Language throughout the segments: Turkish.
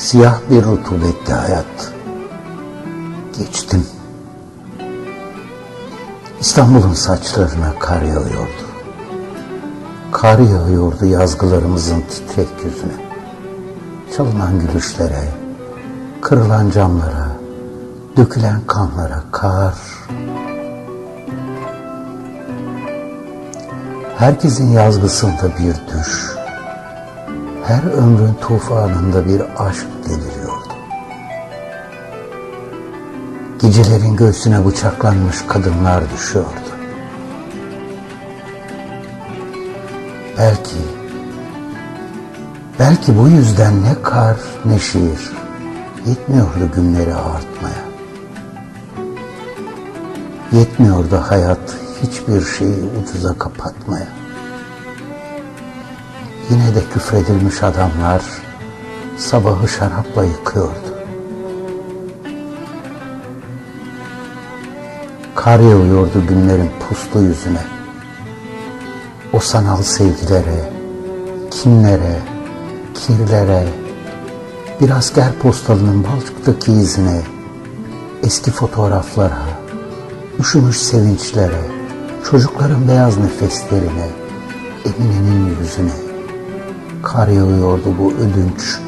Siyah bir rutubetli hayat. Geçtim. İstanbul'un saçlarına kar yağıyordu. Kar yağıyordu yazgılarımızın titrek yüzüne. Çalınan gülüşlere, kırılan camlara, dökülen kanlara kar. Herkesin yazgısında bir düş, her ömrün tufanında bir aşk deliriyordu. Gecelerin göğsüne bıçaklanmış kadınlar düşüyordu. Belki, belki bu yüzden ne kar ne şiir yetmiyordu günleri ağartmaya. Yetmiyordu hayat hiçbir şeyi ucuza kapatmaya. Yine de küfredilmiş adamlar sabahı şarapla yıkıyordu. Kar yağıyordu günlerin puslu yüzüne. O sanal sevgilere, kinlere, kirlere, bir asker postalının balçıktaki izine, eski fotoğraflara, üşümüş sevinçlere, çocukların beyaz nefeslerine, Emine'nin yüzüne, kar yağıyordu bu ödünç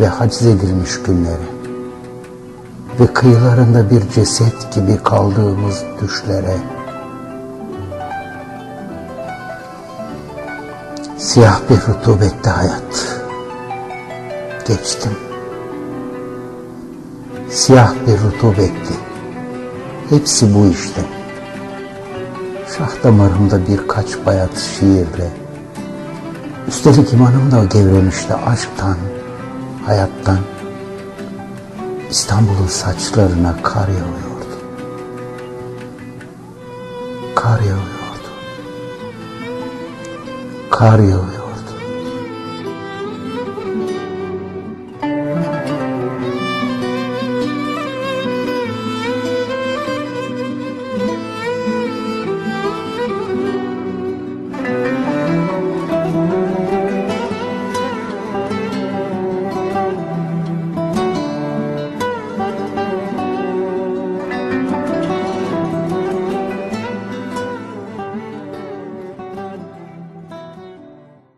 ve haciz edilmiş günlere. Ve kıyılarında bir ceset gibi kaldığımız düşlere. Siyah bir rutubette hayat. Geçtim. Siyah bir rutubetti. Hepsi bu işte. Şah damarımda birkaç bayat şiirle Üstelik imanım da gevremişti aşktan, hayattan. İstanbul'un saçlarına kar yağıyordu. Kar yağıyordu. Kar yağıyordu.